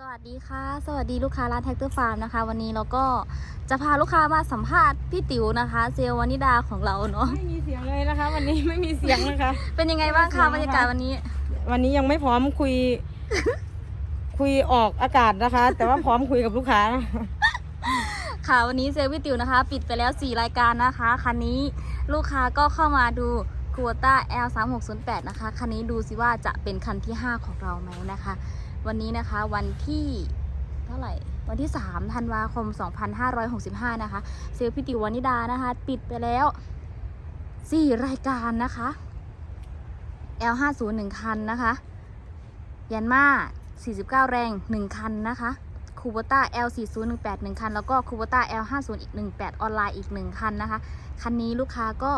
สวัสดีค่ะ สวัสดีลูกค้าร้านแท็กเตอร์ฟาร์มนะคะ วันนี้เราก็จะพาลูกค้ามาสัมภาษณ์พี่ติ๋วนะคะ เซลลวานิดาของเราเนาะไม่มีเสียงเลยนะคะ วันนี้ไม่มีเสียงนะคะ เป็นยังไงบ้างคะไม่บรมีรเสียงยากาศวันนี้ วันนี้ยังไม่พร้อมคุย คุยออกอากาศนะคะ แต่ว่าพร้อมคุยกับลูกค้านะค่ะวันนี้เซลลพี่ติ๋วนะคะ ปิดไปแล้ว 4 รายการนะคะคันนี้ลูกค้าก็เข้ามาดูคูต้า L 3 6 0 8 นะคะคันนี้ดูสิว่าจะเป็นคันที่ 5 ของเราไหมนะคะ วันนี้นะคะวันที่เท่าไหร่ วันที่3ธันวาคม 2565 นะคะ เซลลพี่ติ๋ววานิดานะคะ ปิดไปแล้ว 4 รายการนะคะ L50 1 คันนะคะ ยันมา49 แรง 1 คันนะคะ คูโบต้า L4018 1คัน แล้วก็คูโบต้า L50 อีก18 ออนไลน์อีก 1 คันนะคะ คันนี้ลูกค้าก็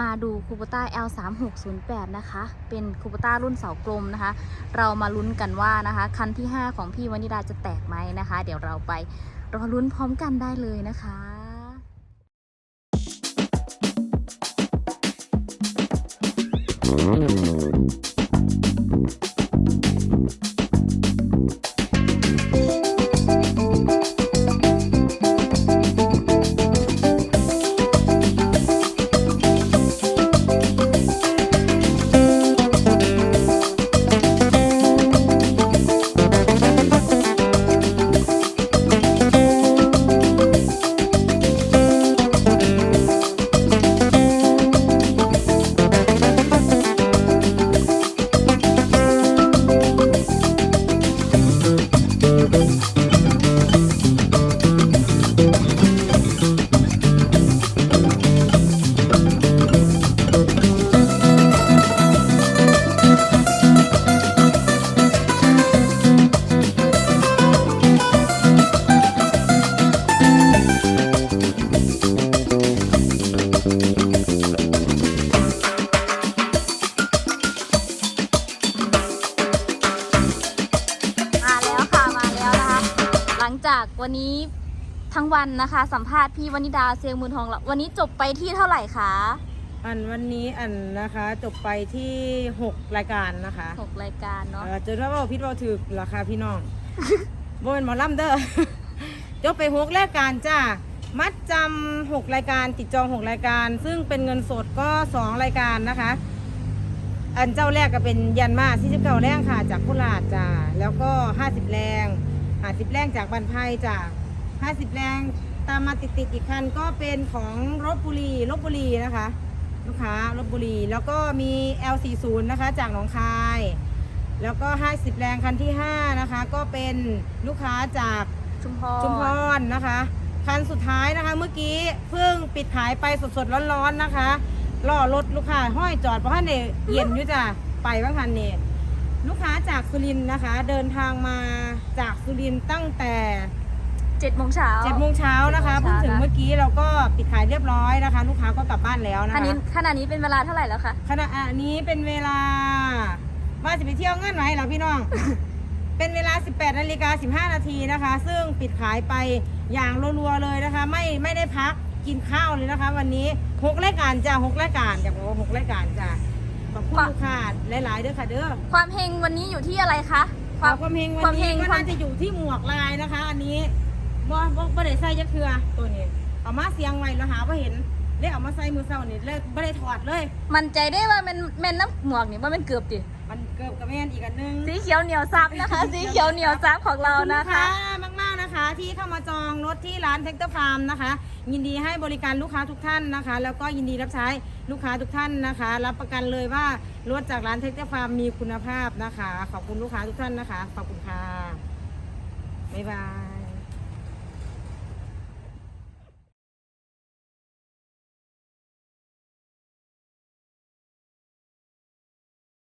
มาดูคูโบต้า L3608 นะคะ เป็นคูโบต้ารุ่นเสากลมนะคะ เรามาลุ้นกันว่านะคะ คันที่ 5 ของพี่วนิดาจะแตกไหมนะคะ เดี๋ยวเราไปรอลุ้นพร้อมกันได้เลยนะคะม จากวันนี้ทั้งวันนะคะ สัมภาษณ์พี่วนิดาเซลลมูลทองแล้ววันนี้จบไปที่เท่าไหร่คะอันวันนี้อันนะคะจบไปที่ 6 รายการนะคะหกรายการเนาะเอ่อเจอว่าเราพิดเราถือราคาพี่น้อง โบเป็นหมอลำเด้อ จบไปหกรายการจ้า มัดจำหกรายการติดจองหกรายการ ซึ่งเป็นเงินสดก็สองรายการนะคะ อันเจ้าแรกก็เป็นยันมาที่สิบเก้าแรงค่ะ จากโคราชจ้า แล้วก็ห้าสิบแรง ห้าสิบแรงจากบันไพจ้าห้าสิบแรงตามมาติดติดๆอีกคันก็เป็นของรบบุรีลบบุรีนะคะลูกค้าลบบุรีแล้วก็มี L40 นะคะจากหนองคาย แล้วก็ 50 แรงคันที่ 5 นะคะ ก็เป็นลูกค้าจากชุมพรชุมพรนะคะ คันสุดท้ายนะคะเมื่อกี้เพิ่งปิดขายไปสดๆร้อนๆนะคะล่อรถลูกค้าห้อยจอดเพราะท่านเนี่ยเย็นอยู่จ้ะไปบ้างคันนี่ ลูกค้าจากสุรินทร์นะคะ เดินทางมาจากสุรินทร์ตั้งแต่เจ็ดโมงเช้า7โมงเช้านะคะเจ็เพิ่ดงโมงเช้าถึงเมื่อกี้เราก็ปิดขายเรียบร้อยนะคะ ลูกค้าก็กลับบ้านแล้วนะขณะคะนี้ขณะนี้เป็นเวลาเท่าไหร่แล้วคะ ขณะนี้เป็นเวลาว่าจะไปเที่ยวเงื่อนไหนเหรอพี่น้อง เป็นเวลา 18นาฬิกา15 นาทีนะคะ ซึ่งปิดขายไปอย่างรัวๆเลยนะคะ ไม่ไม่ได้พักกินข้าวเลยนะคะ วันนี้หกรายการจ้ะหกรายการอยากบอกว่าหกรายการจ้ะ ขอบคุณลูกค้าหลายๆเด้อค่ะเด้อความเฮงวันนี้อยู่ที่อะไรคะ ความความเฮงควัวามนเฮนี้งก็ความน่าจะอยู่ที่หมวกลายนะคะ อันนี้บ่บ่บ่ได้ใส่ยักเทือตัวนี้เอามาเสียงไว้แล้วหาว่าเห็นเลยเอามาใส่มือเศร้านี่เลยบ่ได้ถอดเลย มั่นใจได้ว่ามันแม่นน้ำหมวกนี่ว่ามันเกือบดิมันเกือบกับแม่นอีกอันนึงสีเขียวเหนียวซับนะคะ สีเขียวเหนียวซับของเรานะคะ ที่เข้ามาจองรถที่ร้านเทคเตอร์ฟาร์มนะคะ ยินดีให้บริการลูกค้าทุกท่านนะคะ แล้วก็ยินดีรับใช้ลูกค้าทุกท่านนะคะ รับประกันเลยว่ารถจากร้านเทคเตอร์ฟาร์มมีคุณภาพนะคะ ขอบคุณลูกค้าทุกท่านนะคะ ขอบคุณค่ะบ๊ายบาย